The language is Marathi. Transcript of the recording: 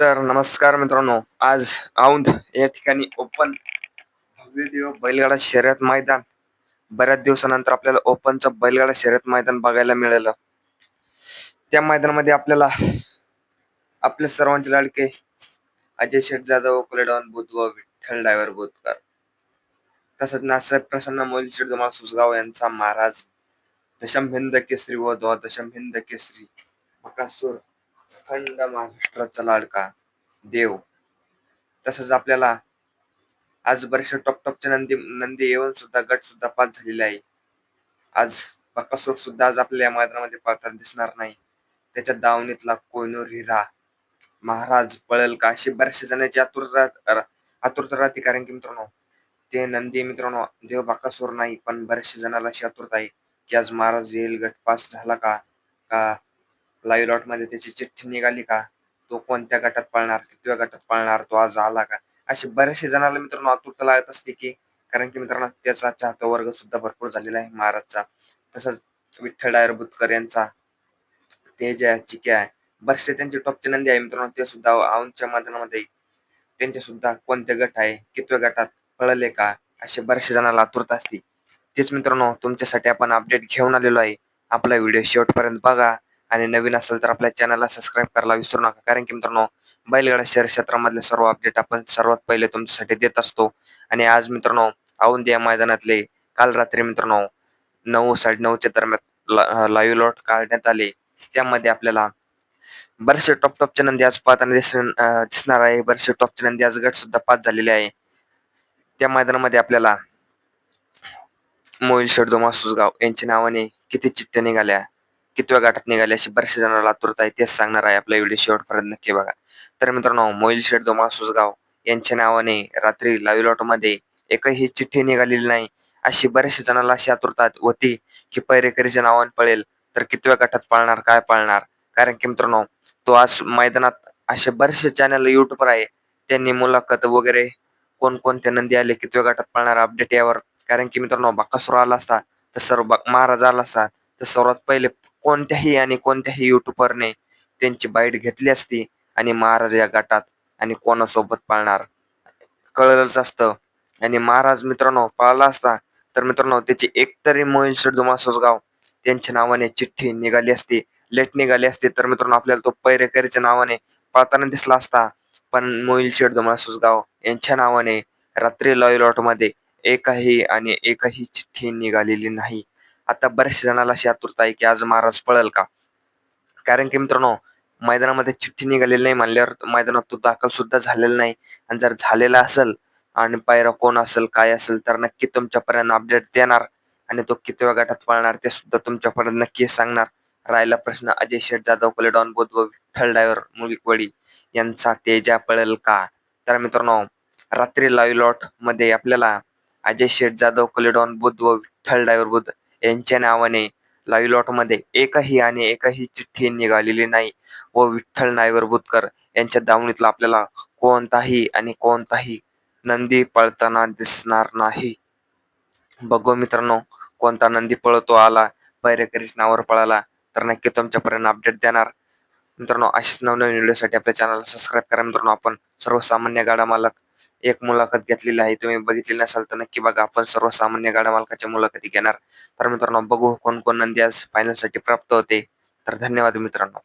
तर नमस्कार मित्रांनो आज औंध या ठिकाणी ओपन भव्य देव बैलगाडा शर्यत मैदान. बऱ्याच दिवसानंतर आपल्याला ओपनचं बैलगाडा शर्यत मैदान बघायला मिळालं. त्या मैदानामध्ये आपल्याला आपले सर्वांचे लाडके अजय शेठ जाधव कुलेडॉन बुध व विठ्ठल डायव्हर बोधकर. तसंच नासाहेब प्रसन्न मोल शेठ धुमाळ सुसगाव यांचा महाराज दशम हिंद केसरी व द्वादशम हिंद केसरी बकासूर अखंड महाराष्ट्राचा लाडका देव. तसंच आपल्याला आज बरेचसे टॉप टॉपच्या नंदी नंदी येऊन सुद्धा गट सुद्धा पास झालेले आहे. आज बकासूर सुद्धा आज आपल्या या मैदानामध्ये पाहताना दिसणार नाही. त्याच्या दावणीतला कोयनूर हिरा महाराज पळेल का? अशी बऱ्याचशा जणांची आतुरता आतुरता राहते कारण की मित्रांनो ते नंदी मित्रांनो देव बाकासूर नाही पण बऱ्याचशा जणाला अशी आतुरता आहे की आज महाराज येईल गट पास झाला का? का लाईव्ह लॉटमध्ये त्याची चिठ्ठी निघाली का? तो कोणत्या गटात पळणार कितव्या गटात पळणार तो आज आला का? असे बरेचसे जणाला मित्रांनो आतुरता लागत असते की कारण की मित्रांनो त्याचा चाहता वर्ग सुद्धा भरपूर झालेला आहे महाराजचा. तसंच विठ्ठल डायर बुतकर यांचा तेज आहे चिक्या आहे. बरेचसे त्यांचे टॉपचे नंदी आहे मित्रांनो ते सुद्धा औंच्या मैदानामध्ये त्यांचे सुद्धा कोणते गट आहे कितव्या गटात पळले का? असे बरेचसे जणांना आतुरता असते. तेच मित्रांनो तुमच्यासाठी आपण अपडेट घेऊन आलेलो आहे. आपला व्हिडिओ शेवटपर्यंत बघा. आणि नवीन असेल तर आपल्या चॅनलला सबस्क्राईब करायला विसरू नका. कारण की मित्रांनो बैलगाडा शहर क्षेत्रामधले सर्व अपडेट आपण सर्वात पहिले तुमच्यासाठी देत असतो. आणि आज मित्रांनो औंदिया मैदानातले काल रात्री मित्रांनो नऊ साडेनऊच्या दरम्यान लाईव्ह लॉट काढण्यात आले. त्यामध्ये आपल्याला बरेचसे टॉप टॉपचे नंदी आज पाहताना दिसणार आहे. बरेचसे टॉपचे नंदी आज गट सुद्धा पास झालेले आहे. त्या मैदानामध्ये आपल्याला मोहिल शेडदो सुसगाव यांच्या नावाने किती चिठ्ठ्या निघाल्या? कितव्या गाठात निघाले अशी बरेचसे जणांना आतुरता आहे तेच सांगणार आहे आपला व्हिडिओ शेवटपर्यंत नक्की बघा. तर मित्रांनो मोहिल शेठ दोमा सुजगाव यांच्या नावाने रात्री लाईव्ह लॉटमध्ये एकही चिठ्ठी निघालेली नाही. अशी बरेचसे जणांना अशी आतुरता होती की पैरेकरीच्या नावाने पळेल तर कितव्या गटात पाळणार काय पाळणार? कारण की मित्रांनो तो आज मैदानात असे बरेचसे चॅनल युट्यूबर आहे. त्यांनी मुलाखत वगैरे कोणकोणत्या नंदी आले कितव्या गटात पाळणार अपडेट यावर. कारण की मित्रांनो बाकासुर आला असता तर सर्व महाराज आला असता तर सर्वात पहिले कोणत्याही आणि कोणत्याही युट्यूबरने त्यांची बाईट घेतली असती आणि महाराज या गटात आणि कोणासोबत पाळणार? कळलंच असतं. आणि महाराज मित्रांनो पाळला असता. तर मित्रांनो त्याची एकतरी मोहिल शेडुमा गाव त्यांच्या नावाने चिठ्ठी निघाली असती. लेट निघाली असती. तर मित्रांनो आपल्याला तो पैरेकरीच्या नावाने पाळताना दिसला असता. पण मोहिल शेठ गाव यांच्या नावाने रात्री लॉय लॉटमध्ये एकही आणि एकही चिठ्ठी निघालेली नाही. आता बऱ्याचशा जणाला अशी आतुरता आहे की आज महाराज पळेल का? कारण की मित्रांनो मैदानामध्ये चिठ्ठी निघालेली नाही म्हणल्यावर मैदानात तो दाखल सुद्धा झालेला नाही. आणि जर झालेला असेल आणि पायरा कोण असेल काय असेल तर नक्की तुमच्यापर्यंत अपडेट देणार आणि तो कितव्या गटात पळणार ते सुद्धा तुमच्यापर्यंत नक्की सांगणार. राहिला प्रश्न अजय शेठ जाधव कोलेडॉन बोध व विठ्ठल डायव्हर मुळीकवडी यांचा तेजा पळेल का? तर मित्रांनो रात्री लाईव्ह लॉटमध्ये आपल्याला अजय शेठ जाधव कोलेडॉन बुध व विठ्ठल डायव्हर बुध यांच्या नावाने लाईलॉटमध्ये मध्ये एकही आणि एकही चिठ्ठी निघालेली नाही. व विठ्ठल नायवर बुतकर यांच्या दावणीतला आपल्याला कोणताही आणि कोणताही नंदी पळताना दिसणार नाही. बघू मित्रांनो कोणता नंदी पळतो आला पैरेकरीच नावावर पळाला तर नक्की तुमच्यापर्यंत अपडेट देणार. मित्रांनो अशीच नवनवीन व्हिडिओसाठी आपल्या चॅनलला सबस्क्राईब करा. मित्रांनो आपण सर्वसामान्य गाडा मालक एक मुलाखत घेतलेली आहे तुम्ही बघितली नसाल तर नक्की बघा. आपण सर्वसामान्य गाड्या मालकाच्या मुलाखती घेणार. तर मित्रांनो बघू कोण कोण नंदी आज फायनलसाठी प्राप्त होते. तर धन्यवाद मित्रांनो.